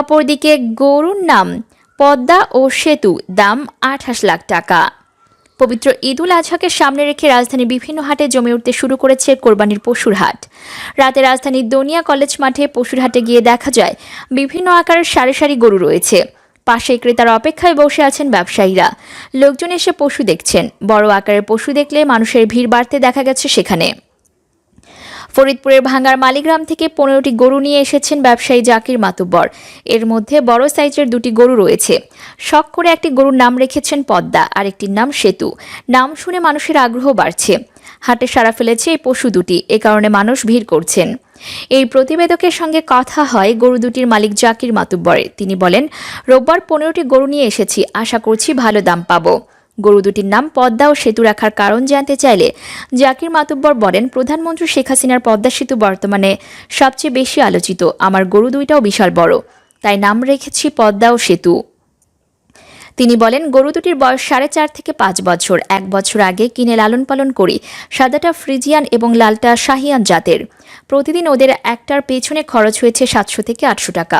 অপরদিকে গরুর নাম পদ্মা ও সেতু, দাম আঠাশ লাখ টাকা। পবিত্র ঈদুল আজহাকে সামনে রেখে রাজধানীর বিভিন্ন হাটে জমে উঠতে শুরু করেছে কোরবানির পশুর হাট। রাতে রাজধানীর দনিয়া কলেজ মাঠে পশুর হাটে গিয়ে দেখা যায়, বিভিন্ন আকারের সারি সারি গরু রয়েছে। পাশে ক্রেতার অপেক্ষায় বসে আছেন ব্যবসায়ীরা। লোকজন এসে পশু দেখছেন। বড় আকারের পশু দেখলে মানুষের ভিড় বাড়তে দেখা গেছে সেখানে। ফরিদপুরের ভাঙ্গার মালিগ্রাম থেকে পনেরোটি গরু নিয়ে এসেছেন ব্যবসায়ী জাকির মাতুব্বর। এর মধ্যে বড় সাইজের দুটি গরু রয়েছে। শখ করে একটি গরুর নাম রেখেছেন পদ্মা আর একটির নাম সেতু। নাম শুনে মানুষের আগ্রহ বাড়ছে। হাটে সারা ফেলেছে এই পশু দুটি, এ কারণে মানুষ ভিড় করছেন। এই প্রতিবেদকের সঙ্গে কথা হয় গরু দুটির মালিক জাকির মাতুব্বরের। তিনি বলেন, রোববার পনেরোটি গরু নিয়ে এসেছি, আশা করছি ভালো দাম পাবো। গরু দুটির নাম পদ্মা ও সেতু রাখার কারণ জানতে চাইলে জাকির মাতুব্বর বলেন, প্রধানমন্ত্রী শেখ হাসিনার পদ্মা সেতু বর্তমানে সবচেয়ে বেশি আলোচিত। আমার গরু দুইটাও বিশাল বড়, তাই নাম রেখেছি পদ্মা ও সেতু। তিনি বলেন, গরু দুটির বয়স সাড়ে চার থেকে পাঁচ বছর। এক বছর আগে কিনে লালন পালন করি, সাদাটা ফ্রিজিয়ান এবং লালটা শাহিয়ান জাতের। প্রতিদিন ওদের একটার পেছনে খরচ হয়েছে সাতশো থেকে আটশো টাকা।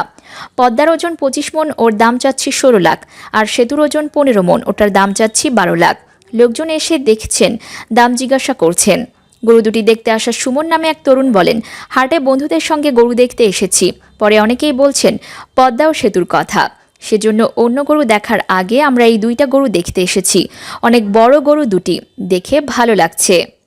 পদ্মার ওজন পঁচিশ মন, ওর দাম চাচ্ছি ষোলো লাখ। আর সেতুর ওজন পনেরো মন, ওটার দাম চাচ্ছি বারো লাখ। লোকজন এসে দেখছেন, দাম জিজ্ঞাসা করছেন। গরু দুটি দেখতে আসা সুমন নামে এক তরুণ বলেন, হাটে বন্ধুদের সঙ্গে গরু দেখতে এসেছি। পরে অনেকেই বলছেন পদ্মা ও সেতুর কথা। সেজন্য অন্য গরু দেখার আগে আমরা এই দুইটা গরু দেখতে এসেছি। অনেক বড় গরু দুটি। দেখে ভালো লাগছে।